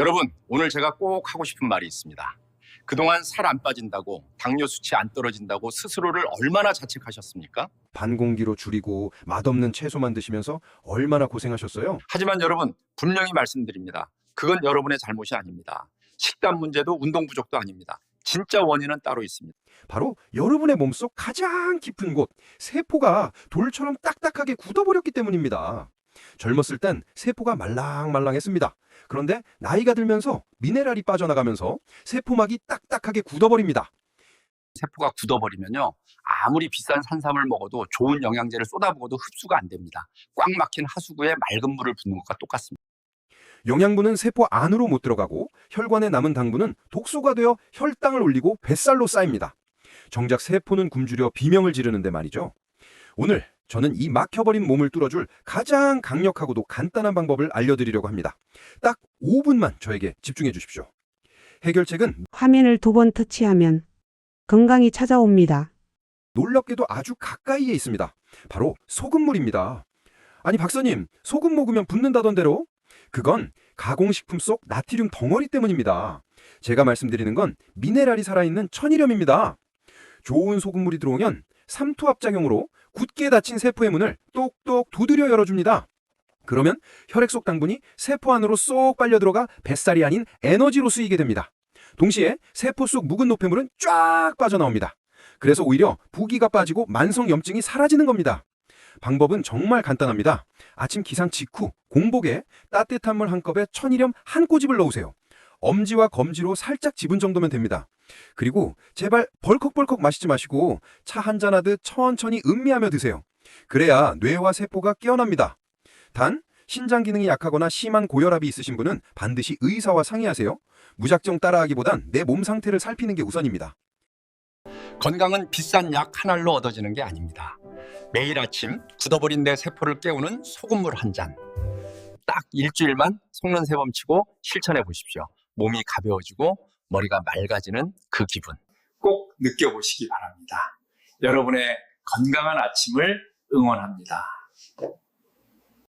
여러분, 오늘 제가 꼭 하고 싶은 말이 있습니다. 그동안 살 안 빠진다고, 당뇨 수치 안 떨어진다고 스스로를 얼마나 자책하셨습니까? 반공기로 줄이고 맛없는 채소만 드시면서 얼마나 고생하셨어요? 하지만 여러분, 분명히 말씀드립니다. 그건 여러분의 잘못이 아닙니다. 식단 문제도 운동 부족도 아닙니다. 진짜 원인은 따로 있습니다. 바로 여러분의 몸속 가장 깊은 곳, 세포가 돌처럼 딱딱하게 굳어버렸기 때문입니다. 젊었을 땐 세포가 말랑말랑했습니다. 그런데 나이가 들면서 미네랄이 빠져나가면서 세포막이 딱딱하게 굳어버립니다. 세포가 굳어버리면요. 아무리 비싼 산삼을 먹어도 좋은 영양제를 쏟아부어도 흡수가 안 됩니다. 꽉 막힌 하수구에 맑은 물을 붓는 것과 똑같습니다. 영양분은 세포 안으로 못 들어가고 혈관에 남은 당분은 독소가 되어 혈당을 올리고 뱃살로 쌓입니다. 정작 세포는 굶주려 비명을 지르는데 말이죠. 오늘 저는 이 막혀버린 몸을 뚫어줄 가장 강력하고도 간단한 방법을 알려드리려고 합니다. 딱 5분만 저에게 집중해 주십시오. 해결책은 화면을 두 번 터치하면 건강이 찾아옵니다. 놀랍게도 아주 가까이에 있습니다. 바로 소금물입니다. 아니 박사님, 소금 먹으면 붓는다던데로? 그건 가공식품 속 나트륨 덩어리 때문입니다. 제가 말씀드리는 건 미네랄이 살아있는 천일염입니다. 좋은 소금물이 들어오면 삼투압작용으로 굳게 닫힌 세포의 문을 똑똑 두드려 열어줍니다. 그러면 혈액 속 당분이 세포 안으로 쏙 빨려 들어가 뱃살이 아닌 에너지로 쓰이게 됩니다. 동시에 세포 속 묵은 노폐물은 쫙 빠져나옵니다. 그래서 오히려 부기가 빠지고 만성 염증이 사라지는 겁니다. 방법은 정말 간단합니다. 아침 기상 직후 공복에 따뜻한 물 한 컵에 천일염 한 꼬집을 넣으세요. 엄지와 검지로 살짝 집은 정도면 됩니다. 그리고 제발 벌컥벌컥 마시지 마시고 차 한잔 하듯 천천히 음미하며 드세요. 그래야 뇌와 세포가 깨어납니다. 단 신장 기능이 약하거나 심한 고혈압이 있으신 분은 반드시 의사와 상의하세요. 무작정 따라하기보단 내 몸 상태를 살피는 게 우선입니다. 건강은 비싼 약 한 알로 얻어지는 게 아닙니다. 매일 아침 굳어버린 내 세포를 깨우는 소금물 한 잔. 딱 일주일만 속는 세범 치고 실천해 보십시오. 몸이 가벼워지고 머리가 맑아지는 그 기분. 꼭 느껴보시기 바랍니다. 여러분의 건강한 아침을 응원합니다.